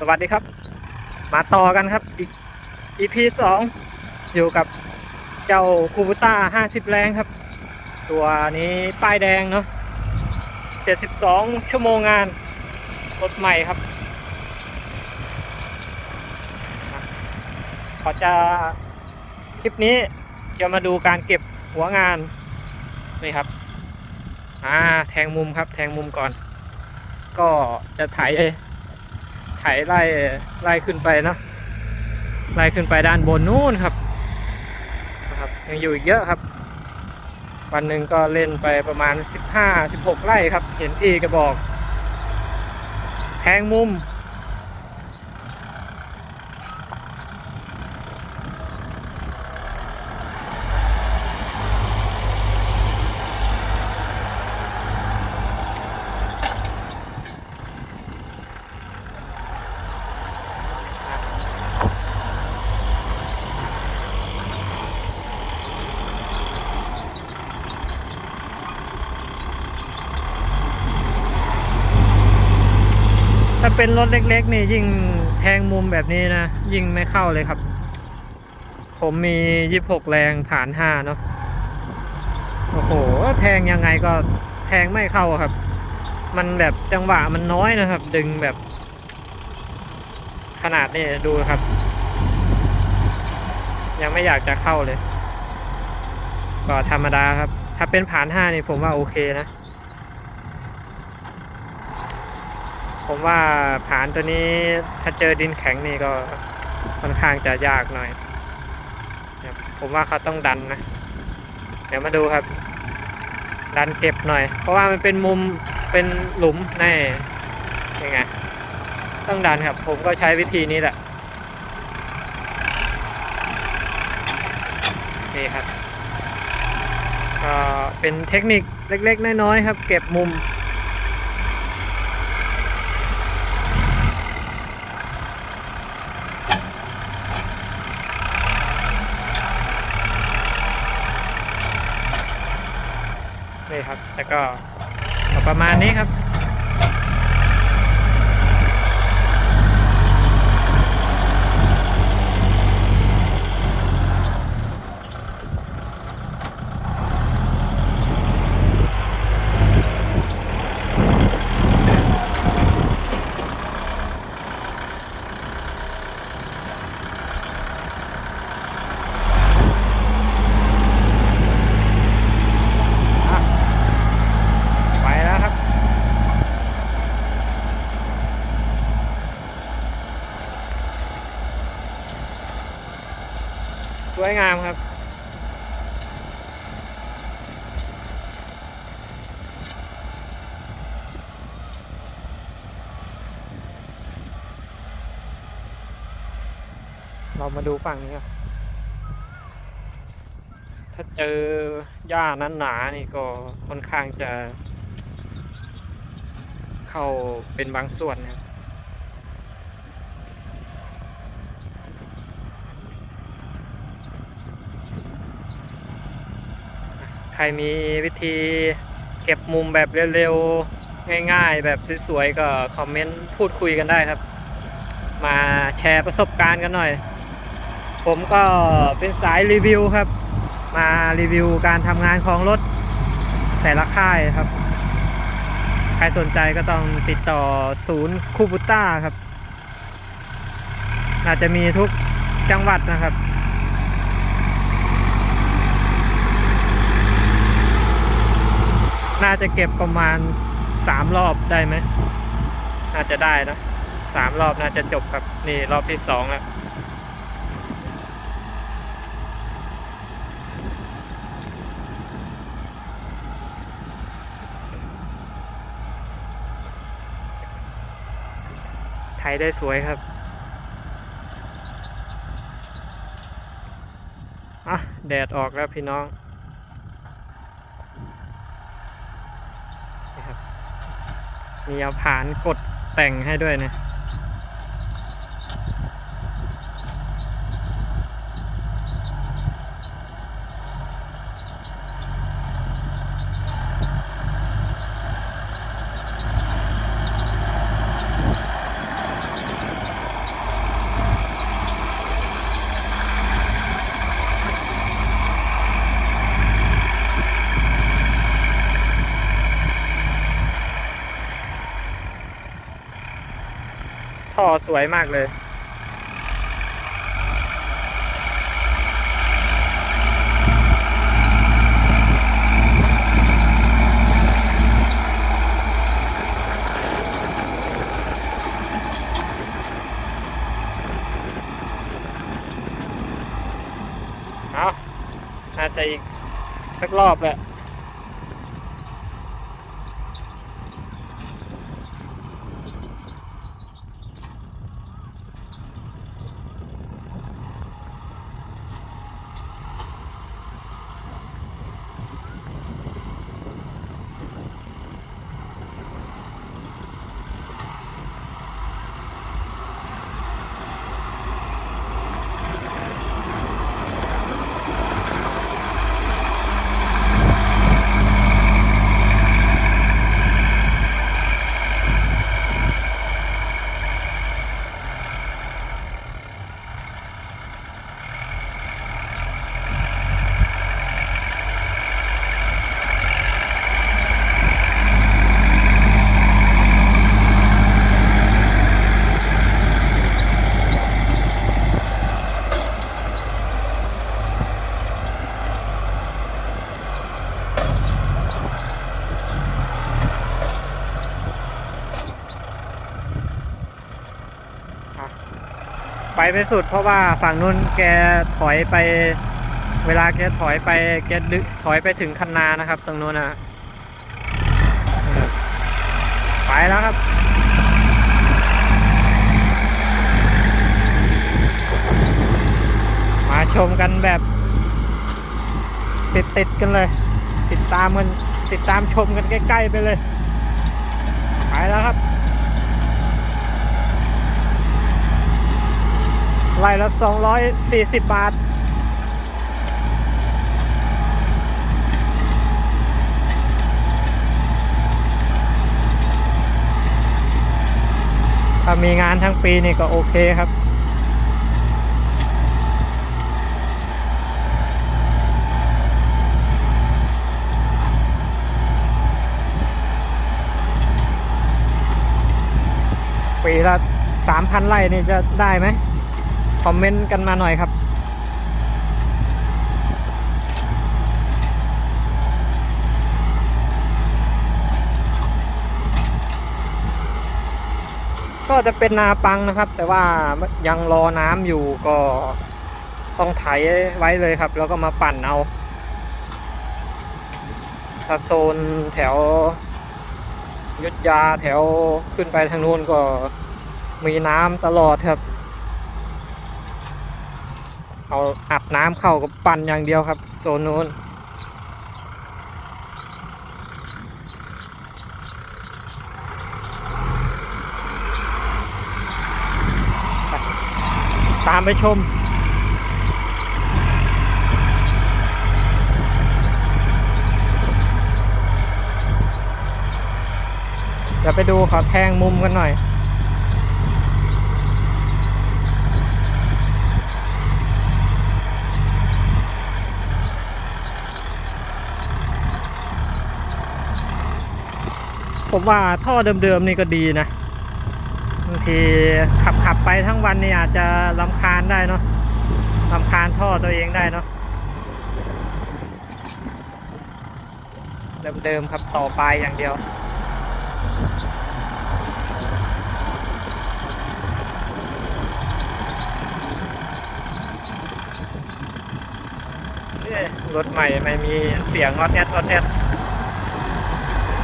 สวัสดีครับ มาต่อกันครับอีก EP สองอยู่กับเจ้าคูบูต้า50แรงครับ ตัวนี้ป้ายแดงเนาะ72ชั่วโมงงานรถใหม่ครับ ขอจะคลิปนี้จะมาดูการเก็บหัวงานนี่ครับอ่าแทงมุมครับ แทงมุมก่อน ก็จะไถไถ ไล่ไล่ขึ้นไปเนาะไล่ขึ้นไปด้านบนนู่นครับนะครับยังอยู่อีกเยอะครับ วันหนึ่งก็เล่นไปประมาณ 15-16 ไร่ครับ เห็นพี่ก็บอกแทงมุม เป็นรถเล็กๆนี่ยิ่งแทงมุมแบบนี้นะ ยิ่งไม่เข้าเลยครับ ผมมี 26 แรงผ่าน5เนาะโอ้โหแทงยังไงก็แทงไม่เข้าครับ มันแบบจังหวะมันน้อยนะครับ ดึงแบบ ขนาดนี้ดูครับ ยังไม่อยากจะเข้าเลย ก็ธรรมดาครับ ถ้าเป็นผ่าน5นี่ผมว่าโอเคนะ ผมว่าผานตัวนี้ถ้าเจอดินแข็งนี่ก็ค่อนข้างจะยากหน่อยครับผมว่าเขาต้องดันนะ เดี๋ยวมาดูครับ ดันเก็บหน่อย เพราะว่ามันเป็นมุมเป็นหลุมแน่ยังไงต้องดันครับ ผมก็ใช้วิธีนี้แหละนี่ครับก็เป็นเทคนิคเล็กๆ น้อยๆครับ เก็บมุม นี่ครับ แล้วก็ประมาณนี้ครับ วยงามครับ เรามาดูฝั่งนี้ครับ ถ้าเจอหญ้านั้นหนานี่ก็ค่อนข้างจะ เข้าเป็นบางส่วนนะครับ ครมีวิธีเก็บมุมแบบเร็วๆ ง่ายๆ แบบสวยๆ ก็คอมเมนต์พูดคุยกันได้ครับ มาแชร์ประสบการณ์กันหน่อย ผมก็เป็นสายรีวิวครับ มารีวิวการทำงานของรถแต่ละค่ายครับ ใครสนใจก็ต้องติดต่อศูนย์คูบูต้าครับอาจจะมีทุกจังหวัดนะครับ น่าจะเก็บประมาณสามรอบได้ไหม น่าจะได้นะสามรอบน่าจะจบครับ นี่รอบที่สองแล้วไทยได้สวยครับอะแดดออกแล้วพี่น้องนี่ครับ มีเอาผานกดแต่งให้ด้วยนะ ท่อ สวยมากเลย เอาน่าจะอีกสักรอบแหละ ไปไม่สุด เพราะว่าฝั่งนู้นแกถอยไป เวลาแกถอยไปแกดึถอยไปถึงคันนานะครับ ตรงนู้นนะไปแล้วครับมาชมกันแบบ ติดติดกันเลย ติดตามกันติดตามชมกันใกล้ ๆ ไปเลย ไปแล้วครับ ไล่ละ240 บาท ถ้ามีงานทั้งปีนี่ก็โอเคครับปีละ3,000ไร่นี่จะได้ไหม คอมเมนต์กันมาหน่อยครับ ก็จะเป็นนาปังนะครับ แต่ว่ายังรอน้ำอยู่ก็ต้องไถไว้เลยครับ แล้วก็มาปั่นเอาถ้าโซนแถวยุทธยาแถวขึ้นไปทางนู้นก็มีน้ำตลอดครับ เอาอัดน้ำเข้ากับปั่นอย่างเดียวครับ โซนนู้นตามไปชมเดี๋ยวไปดูขอแทงมุมกันหน่อย ผมว่าท่อเดิมๆนี่ก็ดีนะบางทีขับขับไปทั้งวันนี่อาจจะลำคาญได้เนาะลำคาญท่อตัวเองได้เนาะเดิมๆครับต่อไปอย่างเดียวรถใหม่ไม่มีเสียงออดแอดออดแอด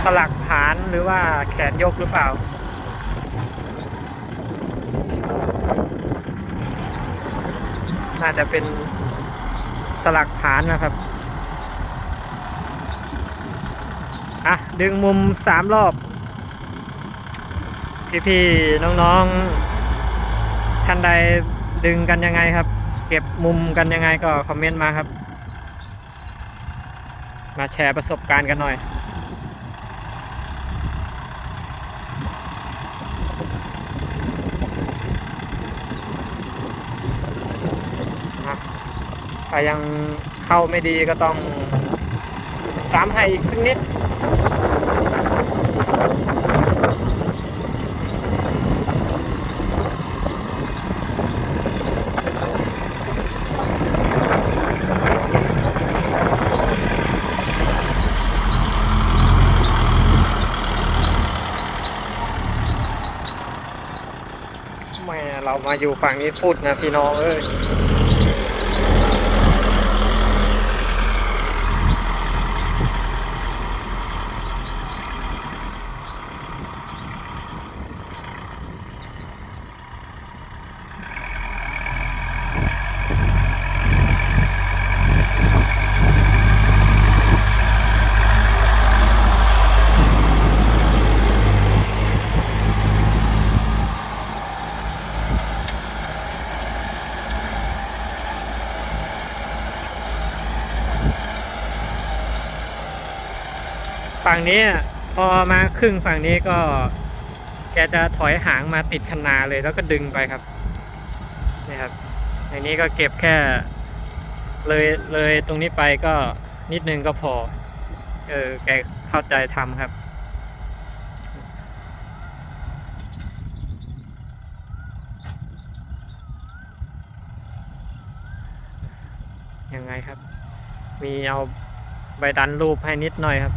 สลักฐานหรือว่าแขนยกหรือเปล่า น่าจะเป็นสลักฐานนะครับ อะ ดึงมุมสามรอบ พี่ๆน้องๆท่านใดดึงกันยังไงครับ เก็บมุมกันยังไงก็คอมเมนต์มาครับ มาแชร์ประสบการณ์กันหน่อย ถ้ายังเข้าไม่ดีก็ต้องสามให้อีกสักนิดไมเรามาอยู่ฝั่งนี้พูดนะพี่น้องเอ้ย ฝั่งนี้พอมาครึ่งฝั่งนี้ก็ แกจะถอยหางมาติดคันนาเลยแล้วก็ดึงไปครับนี่ครับในนี้ก็เก็บแค่ เลยเลยตรงนี้ไปก็นิดนึงก็พอ เออแกเข้าใจทำครับยังไงครับ มีเอาใบดันรูปให้นิดหน่อยครับ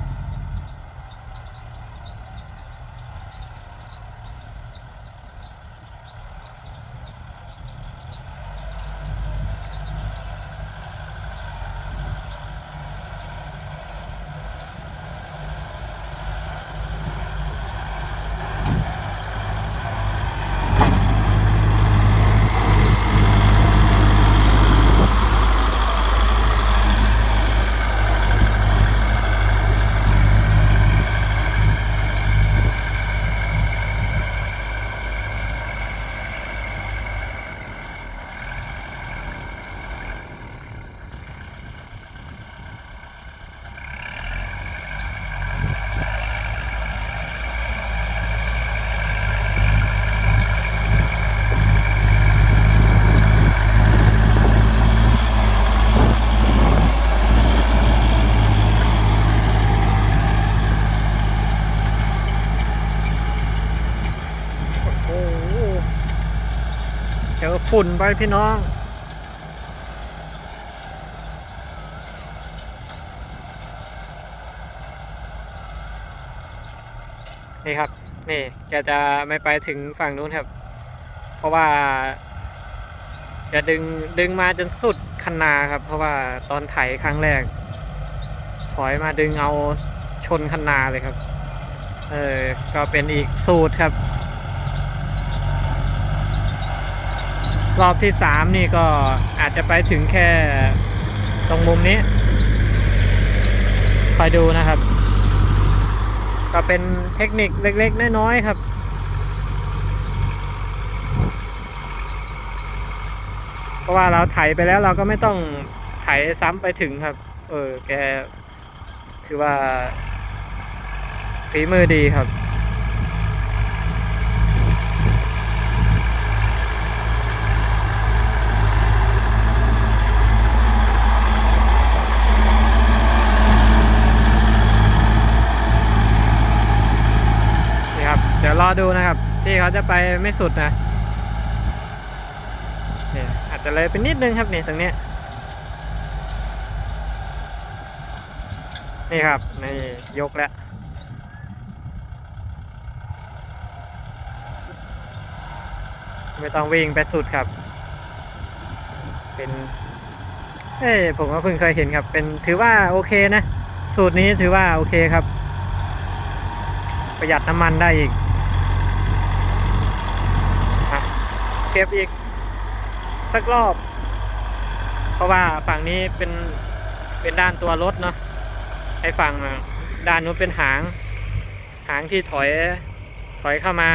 โอ้โหเจอ ฝุ่นไปพี่น้อง นี่ครับ นี่แกจะไม่ไปถึงฝั่งนู้นครับ เพราะว่า จะดึงดึงมาจนสุดคันนาครับ เพราะว่าตอนไถครั้งแรก ถอยมาดึงเอาชนคันนาเลยครับ เออ ก็เป็นอีกสูตรครับ รอบที่สามนี่ก็อาจจะไปถึงแค่ตรงมุมนี้คอยดูนะครับ ก็เป็นเทคนิคเล็กๆน้อยๆครับ เพราะว่าเราไถไปแล้วเราก็ไม่ต้องไถซ้ำไปถึงครับ เออ แก ถือว่าฝีมือดีครับ นี่ครับ เดี๋ ยวรอดูนะครับที่เขาจะไปไม่สุดนะเนี่ยอาจจะเลยไปนิดนึงครับนี่ตรงนี้นี่ครับนี่ยกแล้วไม่ต้องวิ่งไปสุดครับ เป็นเอ้ผมก็เพิ่งเคยเห็นครับ เป็นถือว่าโอเคนะ สูตรนี้ถือว่าโอเคครับ ประหยัดน้ำมันได้อีกอะ เก็บอีกสักรอบ เพราะว่าฝั่งนี้เป็นเป็นด้านตัวรถเนาะไอ้ฝั่งด้านนู้นเป็นหาง หางที่ถอยถอยเข้ามา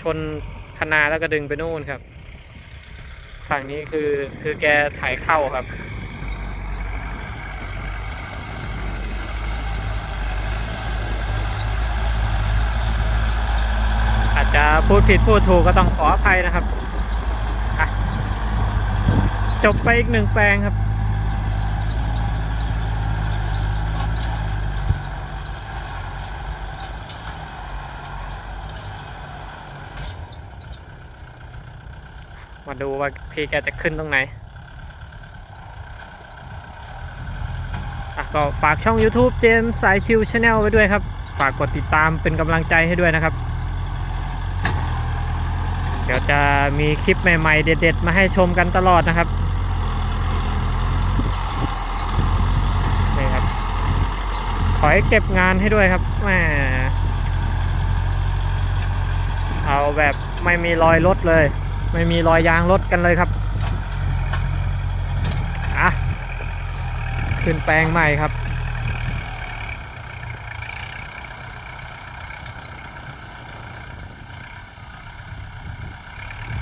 ชนคนาแล้วก็ดึงไปนู่นครับ ฝั่งนี้คือคือแกถ่ายเข้าครับอาจจะพูดผิดพูดถูกก็ต้องขออภัยนะครับ จบไปอีกหนึ่งแปลงครับ มาดูว่าพี่แกจะขึ้นตรงไหน อะก็ฝากช่อง YouTube เจมส์สายชิวชาแนลไว้ด้วยครับ ฝากกดติดตามเป็นกำลังใจให้ด้วยนะครับ เดี๋ยวจะมีคลิปใหม่ ๆ เด็ด ๆ มาให้ชมกันตลอดนะครับ นี่ครับ ข อให้เก็บงานให้ด้วยครับแหมเอาแบบไม่มีรอยรถเลย ไม่มีรอยยางรถกันเลยครับอะขึ้นแปลงใหม่ครับ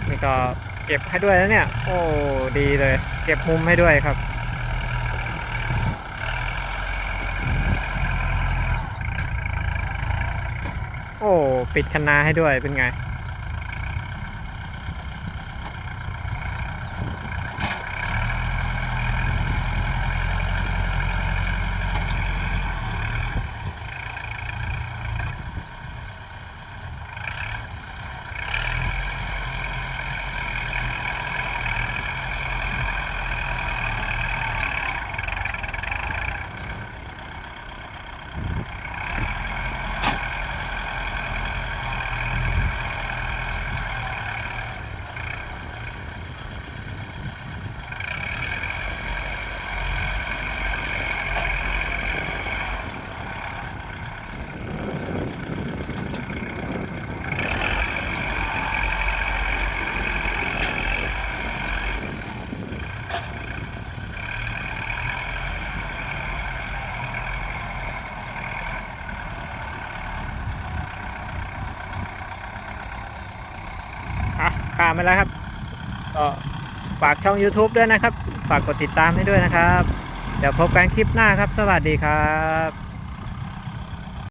นี่ก็เก็บให้ด้วยแล้วเนี่ย โอ้ดีเลย เก็บมุมให้ด้วยครับ โอ้ ปิดคันนาให้ด้วยเป็นไง อ่ามาแล้วครับ ก็ฝากช่อง YouTube ด้วยนะครับ ฝากกดติดตามให้ด้วยนะครับ เดี๋ยวพบกันคลิปหน้าครับ สวัสดีครับ